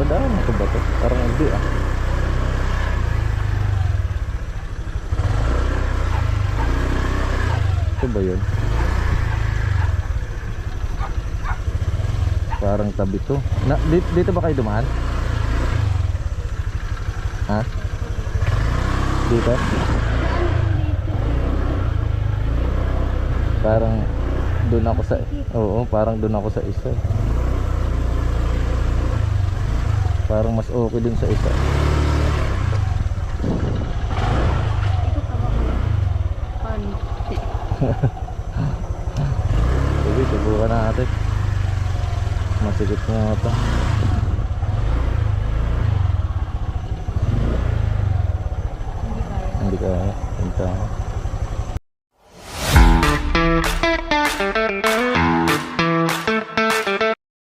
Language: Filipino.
Dadaan ako ba to? Parang hindi ah Ito ba yun? Parang tabi to Na, dito, dito ba kayo dumaan? Ha? Dito? Parang doon ako sa Oo, parang doon ako sa isa eh. Parang mas okay dun sa isa. Sige, subukan natin. Masikip nga ito. Hindi kaya. Hindi kaya.